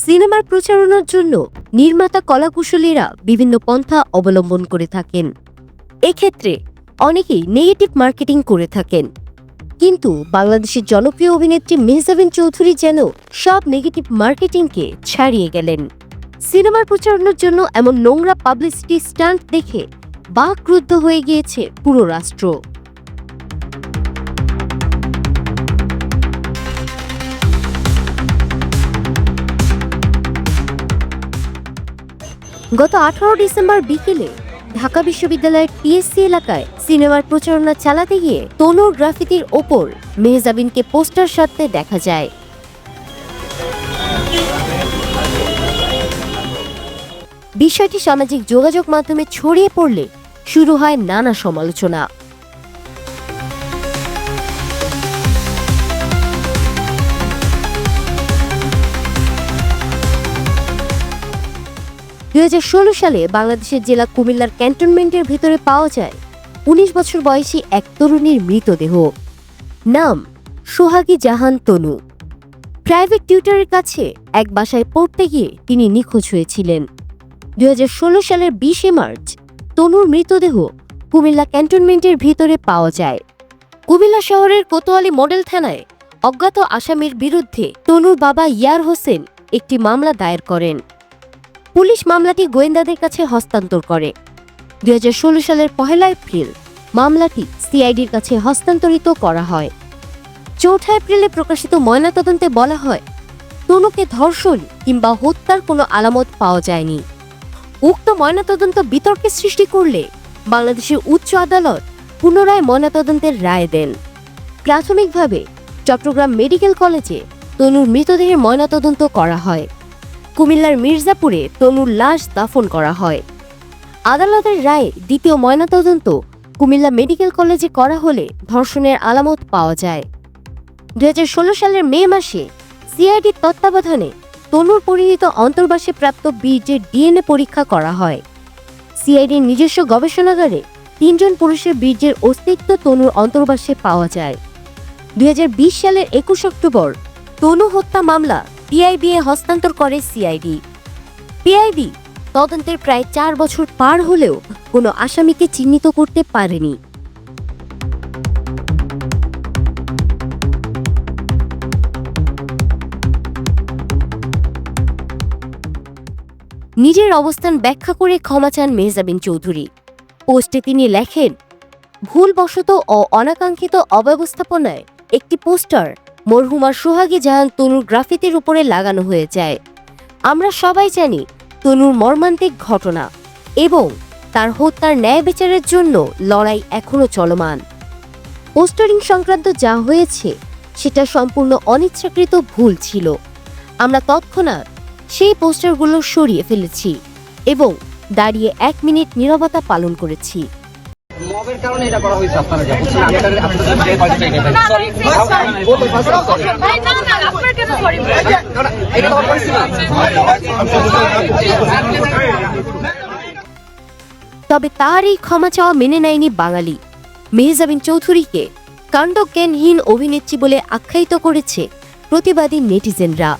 সিনেমার প্রচারণার জন্য নির্মাতা কলাকুশলীরা বিভিন্ন পন্থা অবলম্বন করে থাকেন। এক্ষেত্রে অনেকেই নেগেটিভ মার্কেটিং করে থাকেন। কিন্তু বাংলাদেশের জনপ্রিয় অভিনেত্রী মেহজাবিন চৌধুরী যেন সব নেগেটিভ মার্কেটিংকে ছাড়িয়ে গেলেন। সিনেমার প্রচারণার জন্য এমন নোংরা পাবলিসিটি স্টান্ট দেখে বাকরুদ্ধ হয়ে গিয়েছে পুরো রাষ্ট্র। গত আঠারো ডিসেম্বর বিকেলে ঢাকা বিশ্ববিদ্যালয়ের টিএসসি এলাকায় সিনেমার প্রচারণা চালাতে গিয়ে তনুর গ্রাফিতির ওপর মেহজাবিনকে পোস্টার সাথে দেখা যায়। বিষয়টি সামাজিক যোগাযোগ মাধ্যমে ছড়িয়ে পড়লে শুরু হয় নানা সমালোচনা। দুই হাজার ষোলো সালে বাংলাদেশের জেলা কুমিল্লার ক্যান্টনমেন্টের ভেতরে পাওয়া যায় উনিশ বছর বয়সী এক তরুণীর মৃতদেহ। নাম সোহাগী জাহান তনু। প্রাইভেট টিউটারের কাছে এক বাসায় পড়তে গিয়ে তিনি নিখোঁজ হয়েছিলেন। দুই হাজার ষোলো সালের বিশে মার্চ তনুর মৃতদেহ কুমিল্লা ক্যান্টনমেন্টের ভিতরে পাওয়া যায়। কুমিল্লা শহরের কোতোয়ালি মডেল থানায় অজ্ঞাত আসামির বিরুদ্ধে তনুর বাবা ইয়ার হোসেন একটি মামলা দায়ের করেন। পুলিশ মামলাটি গোয়েন্দাদের কাছে হস্তান্তর করে। দুই হাজার ষোলো সালের পহেলা এপ্রিল মামলাটি সিআইডির কাছে হস্তান্তরিত করা হয়। চৌঠা এপ্রিলে প্রকাশিত ময়নাতদন্তে বলা হয়, তনুকে ধর্ষণ কিংবা হত্যার কোনো আলামত পাওয়া যায়নি। উক্ত ময়নাতদন্ত বিতর্কের সৃষ্টি করলে বাংলাদেশের উচ্চ আদালত পুনরায় ময়নাতদন্তের রায় দেন। প্রাথমিকভাবে চট্টগ্রাম মেডিকেল কলেজে তনুর মৃতদেহের ময়নাতদন্ত করা হয়। কুমিল্লার মির্জাপুরে তনুর লাশ দাফন করা হয়। আদালতের রায়ে দ্বিতীয় ময়নাতদন্ত কুমিল্লা মেডিকেল কলেজে করা হলে ধর্ষণের আলামত পাওয়া যায়। দু হাজার ষোলো সালের মে মাসে সিআইডির তত্ত্বাবধানে তনুর পরিহিত অন্তর্বাসে প্রাপ্ত বীর্যের ডিএনএ পরীক্ষা করা হয়। সিআইডির নিজস্ব গবেষণাগারে তিনজন পুরুষের বীর্যের অস্তিত্ব তনুর অন্তর্বাসে পাওয়া যায়। দুই হাজার বিশ সালের একুশ অক্টোবর তনু হত্যা মামলা পিআইবি এ হস্তান্তর করে সিআইডি। পিআইবি তদন্তের প্রায় চার বছর পার হলেও কোনো আসামিকে চিহ্নিত করতে পারেনি। নিজের অবস্থান ব্যাখ্যা করে ক্ষমা চান মেহজাবিন চৌধুরী। পোস্টে তিনি লেখেন, ভুলবশত ও অনাকাঙ্ক্ষিত অব্যবস্থাপনায় একটি পোস্টার মরহুমা সোহাগী জাহান তনুর গ্রাফিতির উপরে লাগানো হয়ে যায়। আমরা সবাই জানি তনুর মর্মান্তিক ঘটনা এবং তার হত্যার ন্যায় বিচারের জন্য লড়াই এখনও চলমান। পোস্টারিং সংক্রান্ত যা হয়েছে, সেটা সম্পূর্ণ অনিচ্ছাকৃত ভুল ছিল। আমরা তৎক্ষণাৎ সেই পোস্টারগুলো সরিয়ে ফেলেছি এবং দাঁড়িয়ে এক মিনিট নীরবতা পালন করেছি। মবের কারণে এটা করা হয়েছে আপনারা যা বলছেন আমি আপনাদের আপনাদের যে পয়সাটা সরি ও তো ফার্স্ট সরি ভাই না না আপনার কেন সরি এটা তো পরিস্থিতি তবে তার এই ক্ষমা চাওয়া মেনে নেয়নি বাঙালি। মেহজাবিন চৌধুরীকে কাণ্ডজ্ঞানহীন অভিনেত্রী বলে আখ্যায়িত করেছে প্রতিবাদী নেটিজেনরা।